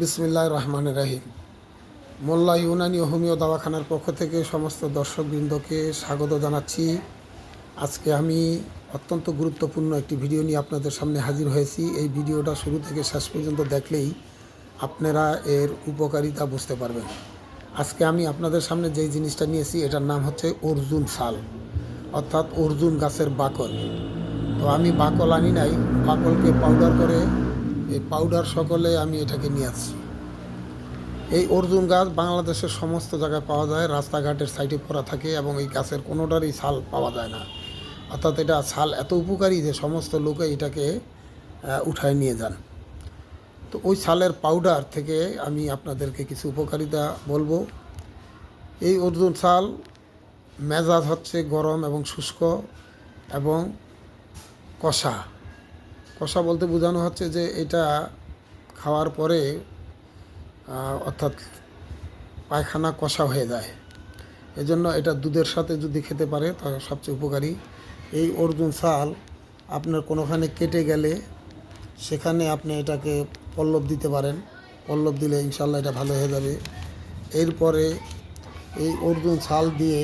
বিসমিল্লাহ রহমান রাহিম। মোল্লা ইউনানি হোমিও দাওয়াখানার পক্ষ থেকে সমস্ত দর্শকবৃন্দকে স্বাগত জানাচ্ছি। আজকে আমি অত্যন্ত গুরুত্বপূর্ণ একটি ভিডিও নিয়ে আপনাদের সামনে হাজির হয়েছি। এই ভিডিওটা শুরু থেকে শেষ পর্যন্ত দেখলেই আপনারা এর উপকারিতা বুঝতে পারবেন। আজকে আমি আপনাদের সামনে যেই জিনিসটা নিয়েছি, এটার নাম হচ্ছে অর্জুন শাল, অর্থাৎ অর্জুন গাছের বাকল। তো আমি বাকল আনি নাই, বাকলকে পাউডার করে এই পাউডার সকলে আমি এটাকে নিয়ে আসছি। এই অর্জুন গাছ বাংলাদেশের সমস্ত জায়গায় পাওয়া যায়, রাস্তাঘাটের সাইডে পড়া থাকে এবং এই গাছের কোনোটারই ছাল পাওয়া যায় না। অর্থাৎ এটা ছাল এত উপকারী যে সমস্ত লোকে এটাকে উঠায় নিয়ে যান। তো ওই ছালের পাউডার থেকে আমি আপনাদেরকে কিছু উপকারিতা বলব। এই অর্জুন ছাল মেজাজ হচ্ছে গরম এবং শুষ্ক এবং কষা। কষা বলতে বোঝানো হচ্ছে যে এটা খাওয়ার পরে অর্থাৎ পায়খানা কষা হয়ে যায়। এজন্য এটা দুধের সাথে যদি খেতে পারে তাহলে সবচেয়ে উপকারী। এই অর্জুন শাল আপনার কোনোখানে কেটে গেলে সেখানে আপনি এটাকে পল্লব দিতে পারেন। পল্লব দিলে ইনশাল্লাহ এটা ভালো হয়ে যাবে। এরপরে এই অর্জুন ছাল দিয়ে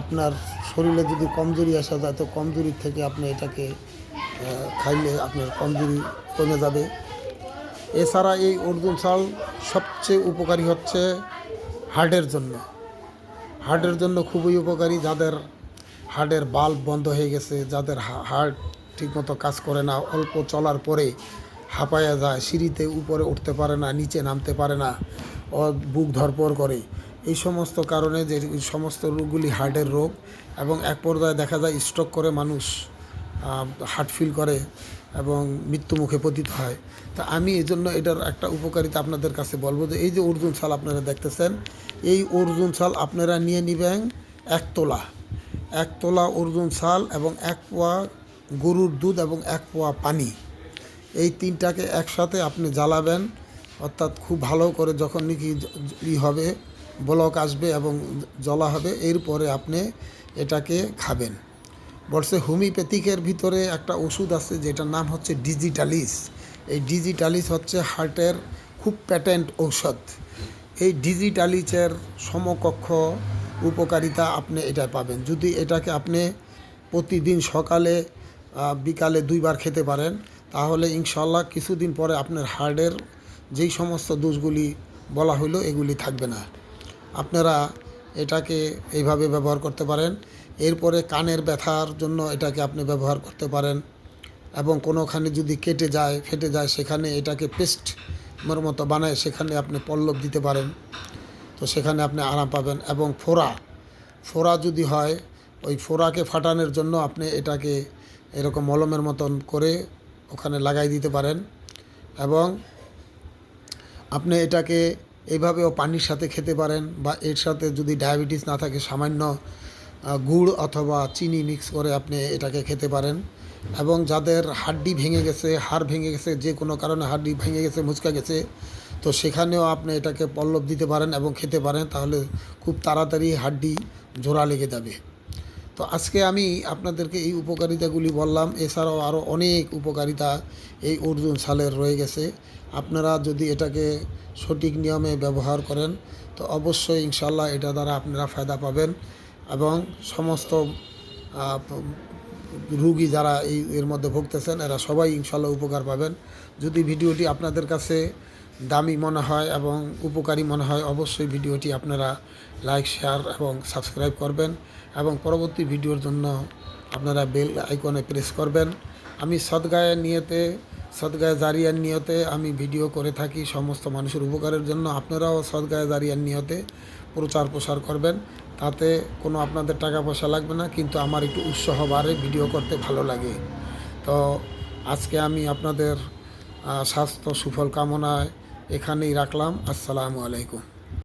আপনার শরীরে যদি কমজোরি আসা যায়, তো কমজোরির থেকে আপনি এটাকে খাইলে আপনার কমজোরি কমে যাবে। এছাড়া এই অর্জুন চাল সবচেয়ে উপকারী হচ্ছে হার্টের জন্য। হার্টের জন্য খুবই উপকারী, যাদের হার্টের বাল্ব বন্ধ হয়ে গেছে, যাদের হার্ট ঠিকমতো কাজ করে না, অল্প চলার পরে হাঁপায়া যায়, সিঁড়িতে উপরে উঠতে পারে না, নিচে নামতে পারে না বুক ধরপর করে। এই সমস্ত কারণে যে সমস্ত রোগগুলি হার্টের রোগ এবং এক পর্যায়ে দেখা যায় স্ট্রোক করে মানুষ হার্ট ফিল করে এবং মৃত্যুমুখে পতিত হয়। তা আমি এই জন্য এটার একটা উপকারিতা আপনাদের কাছে বলব যে, এই যে অর্জুন ছাল আপনারা দেখতেছেন, এই অর্জুন ছাল আপনারা নিয়ে নেবেন এক তোলা। এক তোলা অর্জুন ছাল এবং এক পোয়া গরুর দুধ এবং এক পোয়া পানি। এই তিনটাকে একসাথে আপনি জ্বালাবেন, অর্থাৎ খুব ভালো করে যখন নাকি ই হবে, ব্লক আসবে এবং জ্বলা হবে, এরপরে আপনি এটাকে খাবেন। বলছে, হোমিওপ্যাথিকের ভিতরে একটা ওষুধ আছে যেটার নাম হচ্ছে ডিজিটালিস। এই ডিজিটালিস হচ্ছে হার্টের খুব প্যাটেন্ট ঔষধ। এই ডিজিটালিসের সমকক্ষ উপকারিতা আপনি এটা পাবেন। যদি এটাকে আপনি প্রতিদিন সকালে বিকালে দুইবার খেতে পারেন, তাহলে ইনশাল্লাহ কিছুদিন পরে আপনার হার্টের যেই সমস্ত দোষগুলি বলা হলো এগুলি থাকবে না। আপনারা এটাকে এইভাবে ব্যবহার করতে পারেন। এরপরে কানের ব্যথার জন্য এটাকে আপনি ব্যবহার করতে পারেন এবং কোনোখানে যদি কেটে যায়, ফেটে যায়, সেখানে এটাকে পেস্ট মতো বানায়, সেখানে আপনি পল্লব দিতে পারেন। তো সেখানে আপনি আরাম পাবেন এবং ফোড়া ফোড়া যদি হয়, ওই ফোড়াকে ফাটানোর জন্য আপনি এটাকে এরকম মলমের মতন করে ওখানে লাগাই দিতে পারেন এবং আপনি এটাকে এইভাবেও পানির সাথে খেতে পারেন বা এর সাথে যদি ডায়াবেটিস না থাকে, সামান্য গুড় অথবা চিনি মিক্স করে আপনি এটাকে খেতে পারেন। এবং যাদের হাড্ডি ভেঙে গেছে, হাড় ভেঙে গেছে, যে কোনো কারণে হাড্ডি ভেঙে গেছে, মুচকা গেছে, তো সেখানেও আপনি এটাকে পল্লব দিতে পারেন এবং খেতে পারেন, তাহলে খুব তাড়াতাড়ি হাড্ডি জোড়া লেগে যাবে। তো আজকে আমি আপনাদেরকে এই উপকারিতাগুলি বললাম। এছাড়াও আরও অনেক উপকারিতা এই অর্জুন সালের রয়ে গেছে। আপনারা যদি এটাকে সঠিক নিয়মে ব্যবহার করেন, তো অবশ্যই ইনশাল্লাহ এটা দ্বারা আপনারা ফায়দা পাবেন এবং সমস্ত রুগী যারা এই এর মধ্যে ভুগতেছেন, এরা সবাই ইনশাল্লাহ উপকার পাবেন। যদি ভিডিওটি আপনাদের কাছে দামি মনে হয় এবং উপকারী মনে হয়, অবশ্যই ভিডিওটি আপনারা লাইক শেয়ার এবং সাবস্ক্রাইব করবেন এবং পরবর্তী ভিডিওর জন্য আপনারা বেল আইকনে প্রেস করবেন। আমি সদগায়ের নিয়তে সদগায়ে জারিয়ার নিয়তে আমি ভিডিও করে থাকি সমস্ত মানুষের উপকারের জন্য। আপনারাও সদগায়ে জারিয়ার নিয়তে প্রচার প্রসার করবেন। তাতে কোনো আপনাদের টাকা পয়সা লাগবে না, কিন্তু আমার একটু উৎসাহ বাড়ে ভিডিও করতে ভালো লাগে। তো আজকে আমি আপনাদের স্বাস্থ্য সুফল কামনায় এখানেই রাখলাম আসসালামু আলাইকুম